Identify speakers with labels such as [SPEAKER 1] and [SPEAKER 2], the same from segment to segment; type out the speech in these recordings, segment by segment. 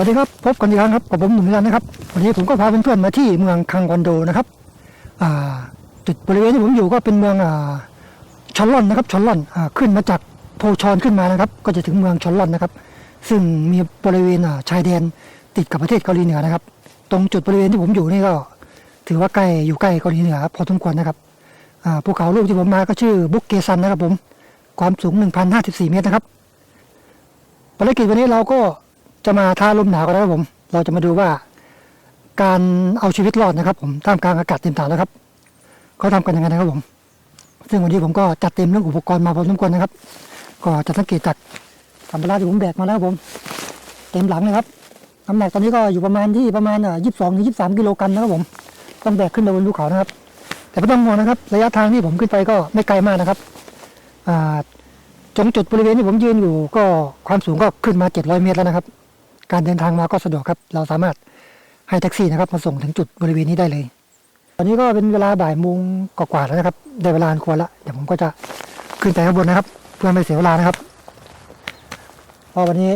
[SPEAKER 1] วัสดีครับพบกันอีกครั้งครับกับผมหนุ่มนิรันดร์นะครับวันนี้ผมก็พาเพื่อนๆมาที่เมืองคังคอนโดนะครับจุดบริเวณที่ผมอยู่ก็เป็นเมืองอชอนลอนนะครับชอนลอนอขึ้นมาจากโพชอนขึ้นมานะครับ ก็จะถึงเมืองชอนลอนนะครับ ซึ่งมีบริเวณชายแดนติดกับประเทศเกาหลีเหนือนะครับ ตรงจุดบริเวณที่ผมอยู่นี่ก็ ถือว่าใกล้อยู่ใกล้เกาหลีเหนือพอสมควรนะครับภูเขาลูกที่ผมมาก็ชื่อบุกเกซันนะครับผมความสูง 1,054 เมตรนะครับภารกิจวันนี้เราก็ จะมาท้าลมหนาวกันนะครับผม เราจะมาดูว่า การเอาชีวิตรอดนะครับ ผมท่ามกลางอากาศเต็มถ่านแล้วครับเขาทำกันยังไงนะครับผม ซึ่งวันนี้ผมก็จัดเต็มเรื่องอุปกรณ์มาพอสมควรนะครับ ก็จะสังเกตจากสัมภาระที่ผมแบกมาแล้วครับผม เต็มหลังเลยครับน้ำหนักตอนนี้ก็อยู่ประมาณที่ประมาณยี่สิบสองถึงยี่สิบสามกิโลกรัมนะครับผมต้องแบกขึ้นไปบนภูเขานะครับ แต่ไม่ต้องห่วงนะครับ ระยะทางที่ผมขึ้นไปก็ไม่ไกลมากนะครับอ่าตรงจุดบริเวณที่ผมยืนอยู่ก็ความสูงก็ขึ้นมา 700 เมตรแล้วนะครับ การเดินทางมาก็สะดวกครับ เราสามารถให้แท็กซี่นะครับมาส่งถึงจุดบริเวณนี้ได้เลย ตอนนี้ก็เป็นเวลาบ่ายโมงกว่าๆแล้วนะครับ ได้เวลาอันควรละ เดี๋ยวผมก็จะขึ้นไปข้างบนนะครับ เพื่อไม่เสียเวลานะครับ เพราะวันนี้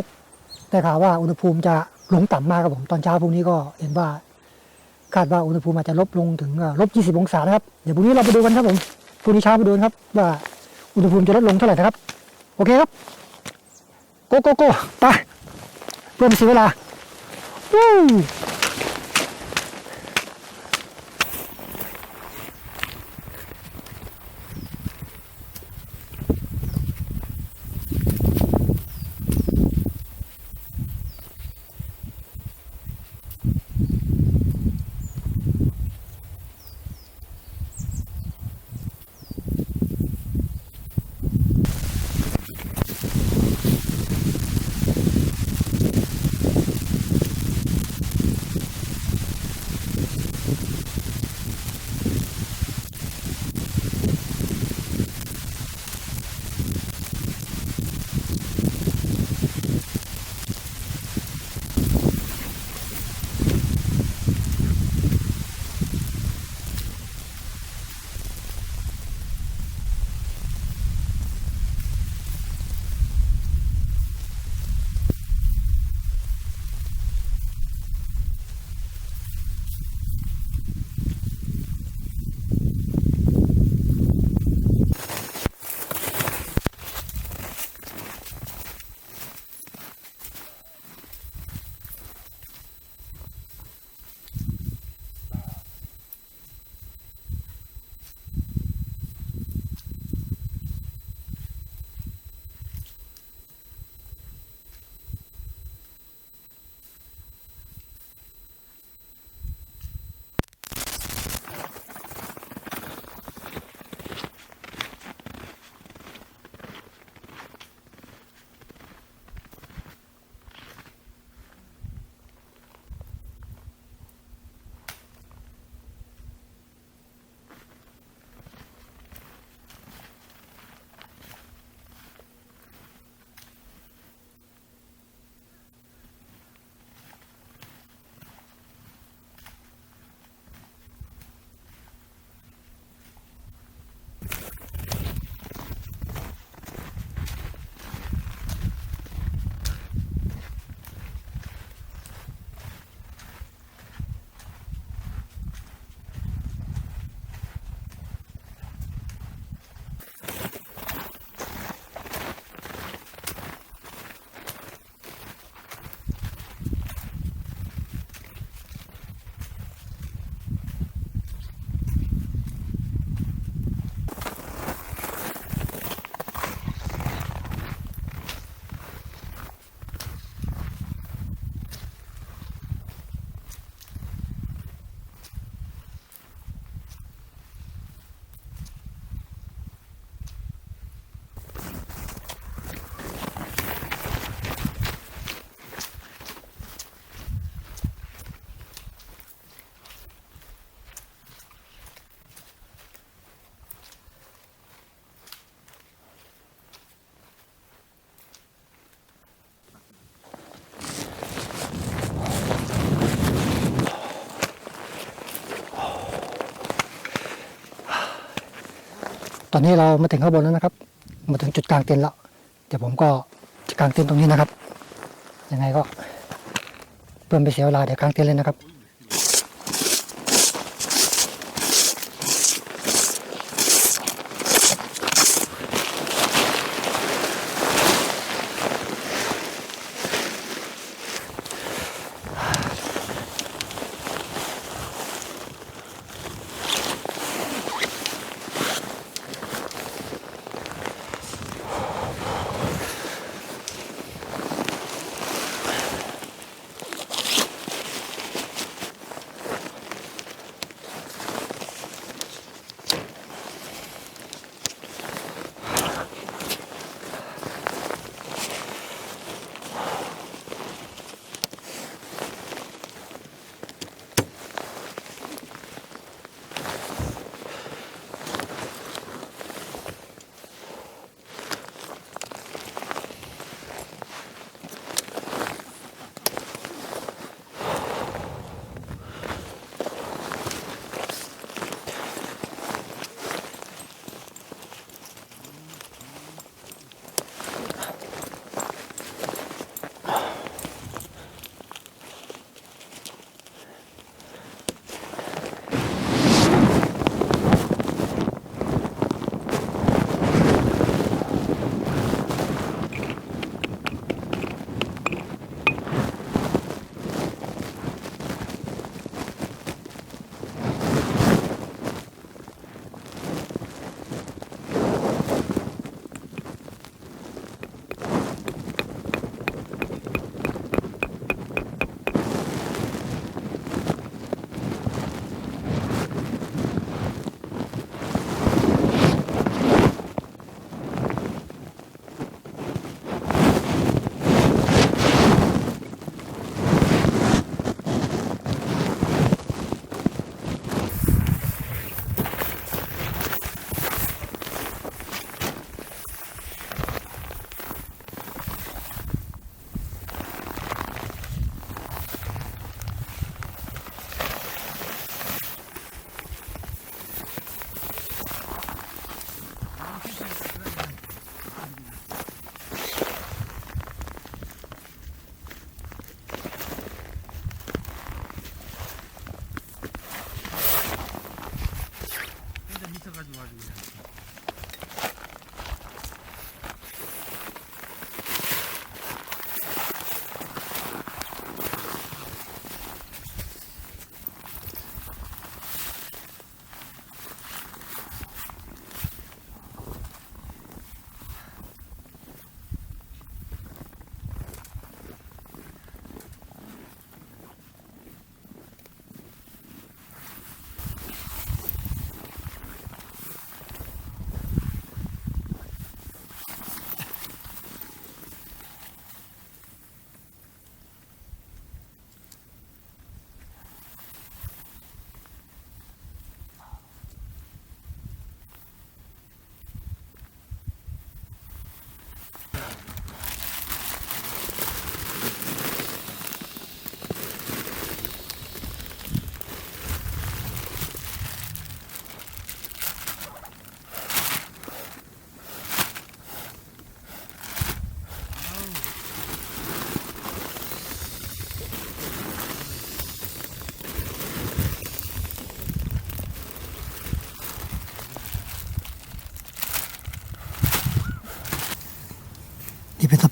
[SPEAKER 1] ได้ข่าวว่าอุณหภูมิจะลงต่ำมากครับผมตอนเช้าพรุ่งนี้ก็เห็นว่าคาดว่าอุณหภูมิอาจจะลบลงถึงลบ 20 องศานะครับ เดี๋ยวพรุ่งนี้เราไปดูกันครับผมพรุ่งนี้เช้าไปดูนครับ ว่าอุณหภูมิจะลดลงเท่าไหร่นะครับ โอเคครับ โกโกโกไป เพื่อไม่เสียเวลาวู้ ตอนนี้เรามาถึงข้างบนแล้วนะครับ มาถึงจุดกลางเต็นท์แล้ว เดี๋ยวผมก็จะกลางเต็นท์ตรงนี้นะครับ ยังไงก็เพื่อไม่เสียเวลาเดี๋ยวกลางเต็นท์เลยนะครับ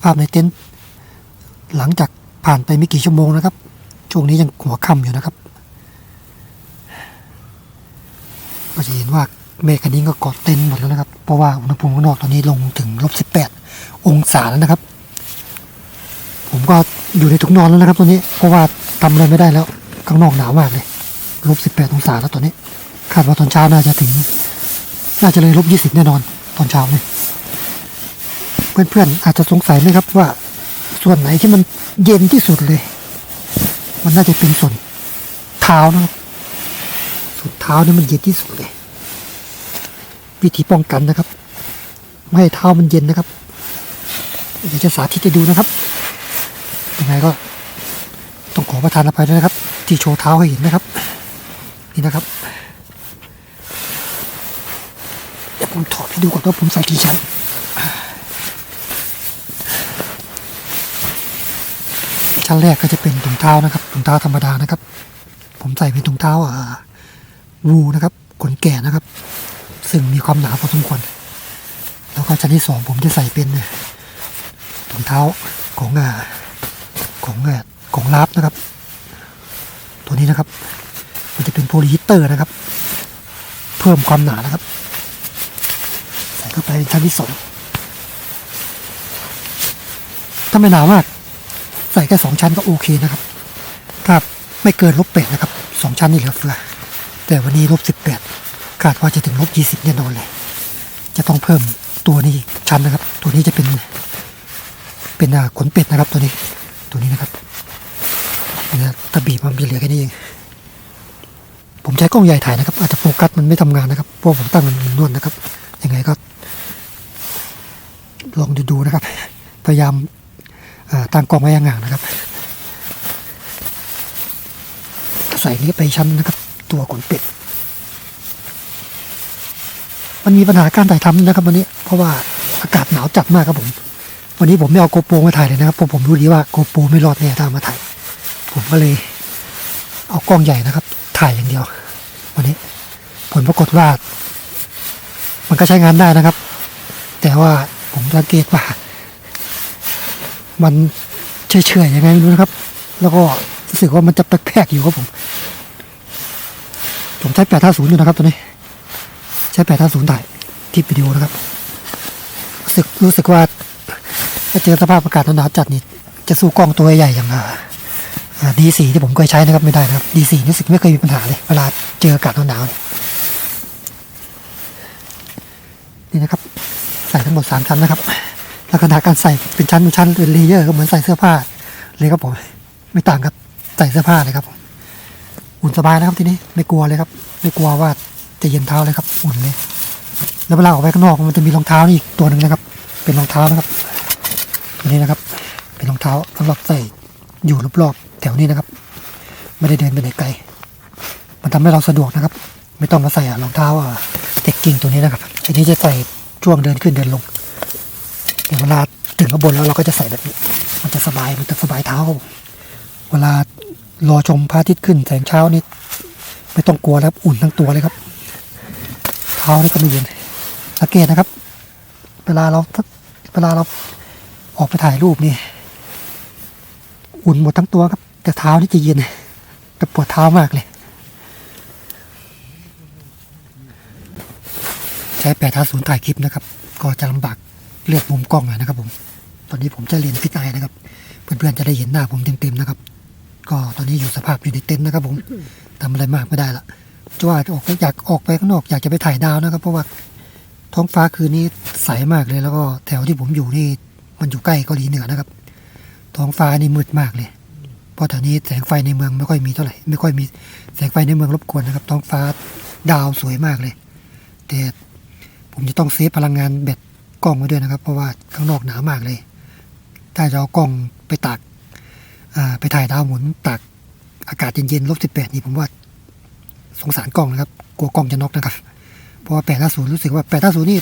[SPEAKER 1] ภาพในเต็นท์หลังจากผ่านไปไม่กี่ชั่วโมงนะครับ ช่วงนี้ยังหัวค่ำอยู่นะครับ ก็จะเห็นว่าเมฆคันนี้ก็เกาะเต็นท์หมดแล้วนะครับ เพราะว่าอุณหภูมิข้างนอกตอนนี้ลงถึงลบสิบแปดองศาแล้วนะครับ ผมก็อยู่ในถุงนอนแล้วนะครับตัวนี้ เพราะว่าทำอะไรไม่ได้แล้ว ข้างนอกหนาวมากเลยลบสิบแปดองศาแล้วตอนนี้ คาดว่าตอนเช้าน่าจะถึง น่าจะเลยลบยี่สิบแน่นอน ตอนเช้าเนี่ย เพื่อนๆอาจจะสงสัยไหมครับว่าส่วนไหนที่มันเย็นที่สุดเลย มันน่าจะเป็นส่วนเท้านะครับส่วนเท้านี่มันเย็นที่สุดเลย วิธีป้องกันนะครับ ไม่ให้เท้ามันเย็นนะครับเดี๋ยวจะสาธิตให้ดูนะครับยังไงก็ต้องขอประทานอภัยด้วยนะครับ ที่โชว์เท้าให้เห็นนะครับ นี่นะครับเดี๋ยวผมถอดให้ดูก่อนว่าผมใส่กี่ชั้น ชั้นแรกก็จะเป็นถุงเท้านะครับถุงเท้าธรรมดานะครับ ผมใส่เป็นถุงเท้าอ่าวูนะครับขนแก่นะครับ ซึ่งมีความหนาพอสมควรแล้วก็ชั้นที่สองผมจะใส่เป็นถุงเท้าของอ่าของอ่าของลาฟนะครับ ตัวนี้นะครับ มันจะเป็นโพลีฮิตเตอร์นะครับ เพิ่มความหนานะครับ ใส่เข้าไปชั้นที่สองถ้าไม่หนามาก ใส่แค่สองชั้นก็โอเคนะครับ ถ้าไม่เกินลบแปดนะครับสองชั้นนี่เหลือเฟือแต่วันนี้ลบสิบแปดคาดว่าจะถึงลบยี่สิบแน่นอนเลย จะต้องเพิ่มตัวนี้ชั้นนะครับ ตัวนี้จะเป็น เป็นขนเป็ดนะครับตัวนี้ ตัวนี้นะครับนะตะบีบมันมีเหลือแค่นี้เอง ผมใช้กล้องใหญ่ถ่ายนะครับ อาจจะโฟกัสมันไม่ทำงานนะครับ เพราะผมตั้งมันนวลนะครับ ยังไงก็ ลองดูดูนะครับ พยายาม ตั้งกล้องไว้ห่างนะครับใส่นี้ไปชั้นนะครับ ตัวขนเป็ด มันมีปัญหาการถ่ายทำนะครับวันนี้เพราะว่าอากาศหนาวจัดมากครับผม วันนี้ผมไม่เอาโกโปรมาถ่ายเลยนะครับเพราะผมรู้ดีว่าโกโปรไม่รอดแน่ถ้าเอามาถ่าย ผมก็เลยเอากล้องใหญ่นะครับ ถ่ายอย่างเดียว วันนี้ ผลปรากฏว่า มันก็ใช้งานได้นะครับ แต่ว่าผมสังเกตว่า มันเฉยๆยังไงไม่รู้นะครับ แล้วก็รู้สึกว่ามันจะแปลกๆอยู่ครับผมผมใช้850อยู่นะครับตัวนี้ ใช้850ถ่ายคลิปวิดีโอนะครับรู้สึกรู้สึกว่าถ้าเจอสภาพอากาศหนาวจัดนี่จะสู้กล้องตัวใหญ่อย่างดีสีที่ผมเคยใช้นะครับไม่ได้นะครับดีสีรู้สึกไม่เคยมีปัญหาเลยเวลาเจออากาศหนาวๆนี่นะครับ ใส่ทั้งหมดสามชั้นนะครับ ลักษณะการใส่เป็นชั้นเป็นชั้นเป็นเลเยอร์ก็เหมือนใส่เสื้อผ้าเลยครับผมไม่ต่างกับใส่เสื้อผ้าเลยครับผมอุ่นสบายนะครับทีนี้ไม่กลัวเลยครับ ไม่กลัวว่าจะเย็นเท้าเลยครับ อุ่นเลย แล้วเวลาออกไปข้างนอกมันจะมีรองเท้านี่อีกตัวหนึ่งนะครับ เป็นรองเท้านะครับตัวนี้นะครับ เป็นรองเท้าสำหรับใส่อยู่รอบๆแถวนี้นะครับ ไม่ได้เดินไปไหนไกลมันทำให้เราสะดวกนะครับ ไม่ต้องมาใส่รองเท้าเต็กกิ้งตัวนี้นะครับอันนี้จะใส่ช่วงเดินขึ้นเดินลง แต่เวลาถึงข้างบนแล้วเราก็จะใส่แบบนี้มันจะสบายมันจะสบายเท้า เวลารอชมพระอาทิตย์ขึ้นแสงเช้านี่ไม่ต้องกลัวแล้วอุ่นทั้งตัวเลยครับ เท้านี่ก็ไม่เย็นสังเกตนะครับ เวลาเราเวลาเราออกไปถ่ายรูปนี่ อุ่นหมดทั้งตัวครับ แต่เท้านี่จะเย็นแต่ปวดเท้ามากเลย ใช้แปดท้าศูนย์ถ่ายคลิปนะครับ ก็จะลำบาก เลือกมุมกล้องหน่อยนะครับผม ตอนนี้ผมจะเรียนฟิกไอนะครับ เพื่อนๆจะได้เห็นหน้าผมเต็มๆนะครับ ก็ตอนนี้อยู่สภาพอยู่ในเต็นท์นะครับผมทำอะไรมากไม่ได้ละจะว่าจะออกอยากออกไปข้างนอกอยากจะไปถ่ายดาวนะครับ เพราะว่าท้องฟ้าคืนนี้ใสมากเลย แล้วก็แถวที่ผมอยู่นี่มันอยู่ใกล้เกาหลีเหนือนะครับ ท้องฟ้านี่มืดมากเลย เพราะแถวนี้แสงไฟในเมืองไม่ค่อยมีเท่าไหร่ ไม่ค่อยมีแสงไฟในเมืองรบกวนนะครับ ท้องฟ้าดาวสวยมากเลย แต่ผมจะต้องเซฟพลังงานแบต กล้องไว้ด้วยนะครับ เพราะว่าข้างนอกหนาวมากเลย ถ้าจะเอากล้องไปตากไปถ่ายดาวหมุนตากอากาศเย็นๆลบสิบแปดนี่ผมว่าสงสารกล้องนะครับ กลัวกล้องจะน็อกนะครับ เพราะว่าแปดห้าศูนย์รู้สึกว่าแปดห้าศูนย์นี่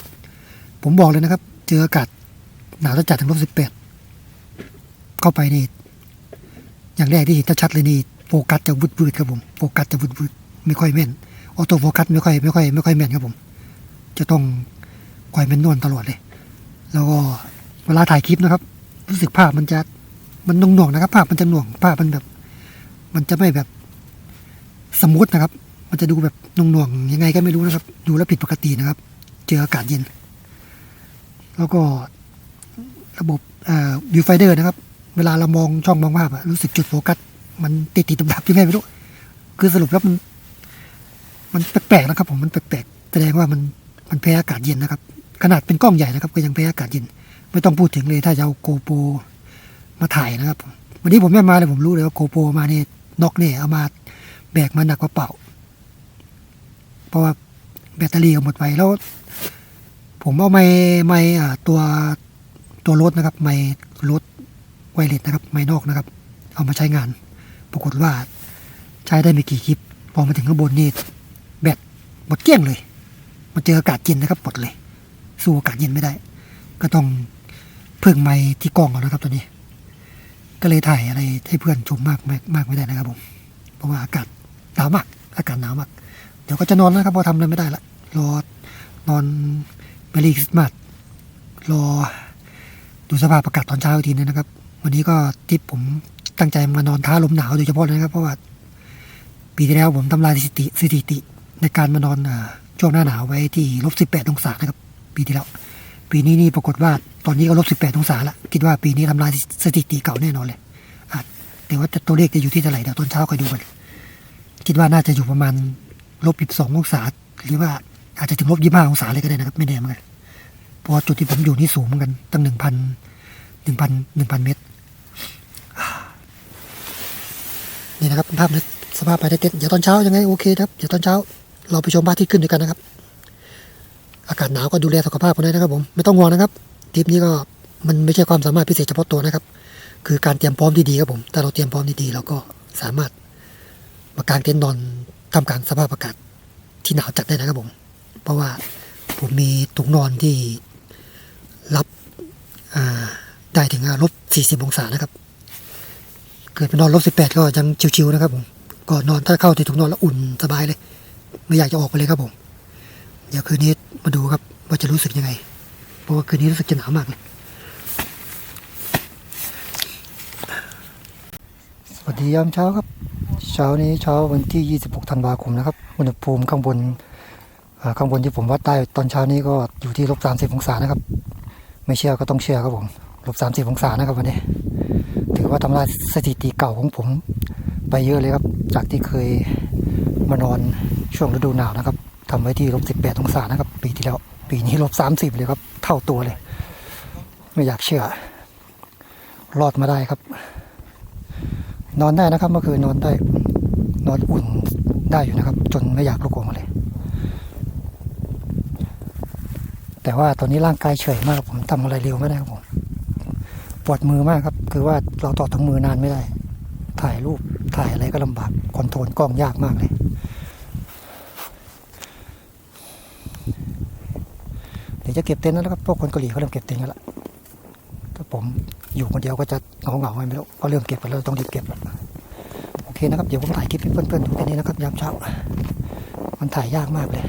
[SPEAKER 1] ผมบอกเลยนะครับ เจออากาศหนาวจัดถึงลบสิบแปดเข้าไปนี่อย่างแรกที่เห็นชัดเลยนี่โฟกัสจะวืดครับผมโฟกัสจะวืดไม่ค่อยแม่นออโต้โฟกัสไม่ค่อยไม่ค่อยไม่ค่อยแม่นครับผม จะต้องคอยแม่นนวลตลอดเลย แล้วก็เวลาถ่ายคลิปนะครับ รู้สึกภาพมันจะมันหน่วงๆนะครับ ภาพมันจะหน่วงภาพมันแบบ มันจะไม่แบบสมูทนะครับ มันจะดูแบบหน่วงๆยังไงก็ไม่รู้นะครับ ดูแล้วผิดปกตินะครับ เจออากาศเย็น แล้วก็ระบบวิวไฟเดอร์นะครับ เวลาเรามองช่องมองภาพรู้สึกจุดโฟกัสมันติดติดดับๆยังไงไม่รู้ คือสรุปแล้วมัน มันแปลกๆนะครับ ผมมันแปลกๆแสดงว่ามันมันแพ้อากาศเย็นนะครับ ขนาดเป็นกล้องใหญ่นะครับก็ยังแพ้อากาศเย็น ไม่ต้องพูดถึงเลยถ้าจะเอาโกโปรมาถ่ายนะครับ วันนี้ผมไม่มาเลยผมรู้เลยว่าโกโปรมาเนี่ยนอกเนี่ยเอามาแบกมาหนักกว่าเป่า เพราะว่าแบตเตอรี่หมดไปแล้ว ผมเอาไม้ไม้อ่ตัวตัวรถนะครับ ไม้รถไวเลสนะครับ ไม้นอกนะครับ เอามาใช้งาน ปรากฏว่าใช้ได้ไม่กี่คลิป พอมาถึงข้างบนนี่แบตหมดเกลี้ยงเลย มาเจออากาศเย็นนะครับหมดเลย สู้อากาศเย็นไม่ได้ ก็ต้องพึ่งไม้ที่กล้องเอานะครับตัวนี้ ก็เลยถ่ายอะไรให้เพื่อนชมมากมากมากไม่ได้นะครับผมเพราะว่าอากาศหนาวมาก อากาศหนาวมาก เดี๋ยวก็จะนอนแล้วครับเพอทำอะไรไม่ได้ละรอนอนเมลีคริสต์มาสรอดูสภาพอากาศตอนเช้าอีกทีนึงนะครับ วันนี้ก็ทิปผมตั้งใจมานอนท้าลมหนาวโดยเฉพาะเลยนะครับเพราะว่าปีที่แล้วผมทำลายสถิติสถิติในการมานอนอช่วงหน้าหนาวไว้ที่ลบสิบแปดองศานะครับ ปีที่แล้ว ปีนี้นี่ปรากฏว่าตอนนี้ก็ลบสิบแปดองศาละคิดว่าปีนี้ทำลายสถิติเก่าแน่นอนเลยอาจแต่ว่าจะตัวเลขจะอยู่ที่เท่าไหร่เดี๋ยวตอนเช้าคอยดูกันคิดว่าน่าจะอยู่ประมาณลบสิบสององศาหรือว่าอาจจะถึงลบยี่ห้าองศาเลยก็ได้นะครับ ไม่แน่เหมือนกันเพราะจุดที่ผมอยู่นี่สูงเหมือนกันตั้งหนึ่งพันหนึ่งพันหนึ่งพันเมตรนี่นะครับเป็นภาพนะสภาพภายในเต็นท์เดี๋ยวตอนเช้ายังไงโอเคครับเดี๋ยวตอนเช้า เราไปชมพระอาทิตย์ขึ้นด้วยกันนะครับ อากาศหนาวก็ดูแลสุขภาพกันด้วยนะครับผมไม่ต้องห่วงนะครับทริปนี้ก็มันไม่ใช่ความสามารถพิเศษเฉพาะตัวนะครับ คือการเตรียมพร้อมที่ดีครับผม ถ้าเราเตรียมพร้อมที่ดีเราก็สามารถมากางเต็นท์นอนทำกลางสภาพอากาศที่หนาวจัดได้นะครับผม เพราะว่าผมมีถุงนอนที่รับได้ถึงลบ40องศานะครับ เกิดไปนอนลบสิบแปดก็ยังชิวๆนะครับผม ก็นอนถ้าเข้าที่ถุงนอนแล้วอุ่นสบายเลย ไม่อยากจะออกไปเลยครับผม เดี๋ยวคืนนี้มาดูครับว่าจะรู้สึกยังไง เพราะว่าคืนนี้รู้สึกจะหนาวมากเลยสวัสดียามเช้าครับ เช้านี้เช้าวันที่ 26 ธันวาคมนะครับ อุณหภูมิข้างบนข้างบนที่ผมวัดได้ตอนเช้านี้ก็อยู่ที่ลบ30องศานะครับ ไม่เชื่อก็ต้องเชื่อครับผมลบ30องศานะครับวันนี้ ถือว่าทำลายสถิติเก่าของผมไปเยอะเลยครับ จากที่เคยมานอนช่วงฤดูหนาวนะครับ ทำไว้ที่ลบ18องศานะครับ ปีที่แล้ว ปีนี้ลบ30เลยครับ เท่าตัวเลย ไม่อยากเชื่อ รอดมาได้ครับ นอนได้นะครับเมื่อคืนนอนได้ นอนอุ่นได้อยู่นะครับ จนไม่อยากลุกออกมาเลย แต่ว่าตอนนี้ร่างกายเฉยมากครับผมทำอะไรเร็วไม่ได้ครับผมปวดมือมากครับ คือว่าเราต่อทั้งมือนานไม่ได้ ถ่ายรูปถ่ายอะไรก็ลำบากคอนโทรลกล้องยากมากเลย ดี๋ยวจะเก็บเต็นท์แล้วนะครับพวกคนเกาหลีเขาเริ่มเก็บเต็นท์กันละถ้าผมอยู่คนเดียวก็จะเหงาเงาๆไม่รู้ก็เริ่มเก็บกันแล้วต้องรีบเก็บแล้วโอเคนะครับเดี๋ยวผมถ่ายคลิปให้เพื่อนๆดูแค่นี้นะครับยามเช้ามันถ่ายยากมากเลย